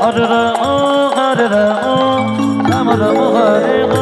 oh Rama, Hare Rama, Rama Rama, Hare Rama.